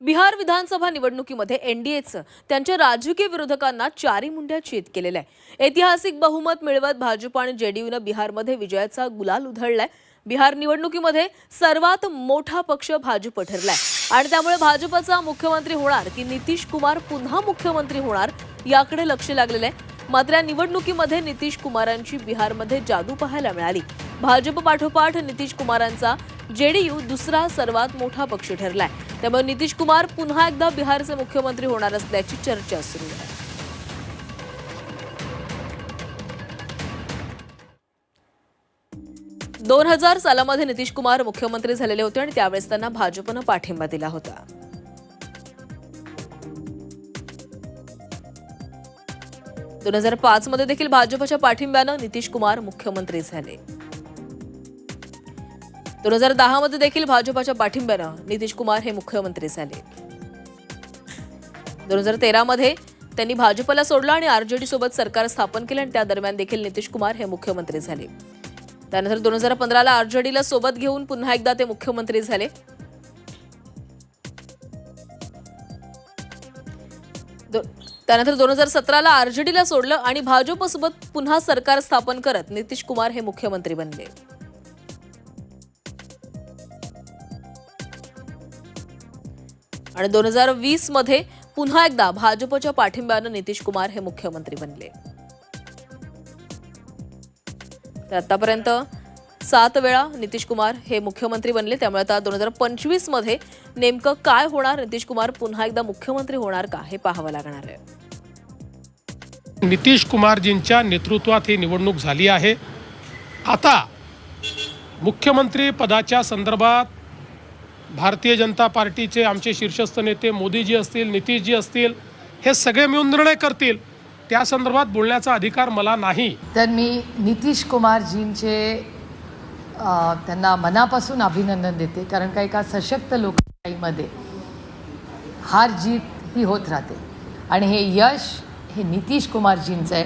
बिहार विधानसभा निवडणुकीमध्ये एनडीएचं त्यांच्या राजकीय विरोधकांना चारी मुंड्या चेत केलेल्या आहे ऐतिहासिक बहुमत मिळवत भाजप आणि जेडीयूनं बिहारमध्ये विजयाचा गुलाल उधळलाय. बिहार निवडणुकीमध्ये सर्वात मोठा पक्ष भाजप ठरलाय. आणि त्यामुळे भाजपचा मुख्यमंत्री होणार की नितीश कुमार पुन्हा मुख्यमंत्री होणार याकडे लक्ष लागलेलं आहे. मात्र या निवडणुकीमध्ये नितीश कुमारांची बिहारमध्ये जादू पाहायला मिळाली. भाजप पाठोपाठ नितीश कुमारांचा जेडीयू दुसरा सर्वात मोठा पक्ष ठरलाय. त्यामुळे नितीश कुमार पुन्हा एकदा बिहारचे मुख्यमंत्री होणार असल्याची चर्चा सुरू आहे. दोन हजार सालामध्ये नितीश कुमार मुख्यमंत्री झालेले होते आणि त्यावेळेस त्यांना भाजपनं पाठिंबा दिला होता. दोन हजार पाच मध्ये देखील भाजपच्या पाठिंब्यानं नितीश कुमार मुख्यमंत्री झाले. दोन हजार दहा मध्ये देखील भाजपाच्या पाठिंब्यानं नितीश कुमार हे मुख्यमंत्री झाले. दोन हजार तेरा मध्ये त्यांनी भाजपला सोडलं आणि आरजेडी सोबत सरकार स्थापन केलं आणि त्या दरम्यान देखील नितीश कुमार हे मुख्यमंत्री झाले. त्यानंतर दोन हजार पंधराला आरजेडीला सोबत घेऊन पुन्हा एकदा ते मुख्यमंत्री झाले. त्यानंतर दोन हजार सतराला आरजेडीला सोडलं आणि भाजपसोबत पुन्हा सरकार स्थापन करत नितीश कुमार हे मुख्यमंत्री बनले. आणि दोन हजार वीसमध्ये पुन्हा एकदा भाजपच्या पाठिंब्यानं नितीश कुमार हे मुख्यमंत्री बनले. तर आतापर्यंत सात वेळा नितीश कुमार हे मुख्यमंत्री बनले. त्यामुळे आता दोन हजार पंचवीसमध्ये नेमकं काय होणार? नितीश कुमार पुन्हा एकदा मुख्यमंत्री होणार का? हे पाहावं लागणार आहे. नितीश कुमारजींच्या नेतृत्वात ही निवडणूक झाली आहे. आता मुख्यमंत्री पदाच्या संदर्भात भारतीय जनता पार्टीचे आमचे शीर्षस्थ नेते मोदीजी असतील नितीशजी असतील हे सगळे मिळून निर्णय करतील. त्या संदर्भात बोलण्याचा अधिकार मला नाही. तर मी नितीश कुमारजींचे त्यांना मनापासून अभिनंदन देते कारण का एका सशक्त लोकशाहीमध्ये हार जीत ही होत राहते. आणि हे यश हे नितीश कुमारजींचं आहे.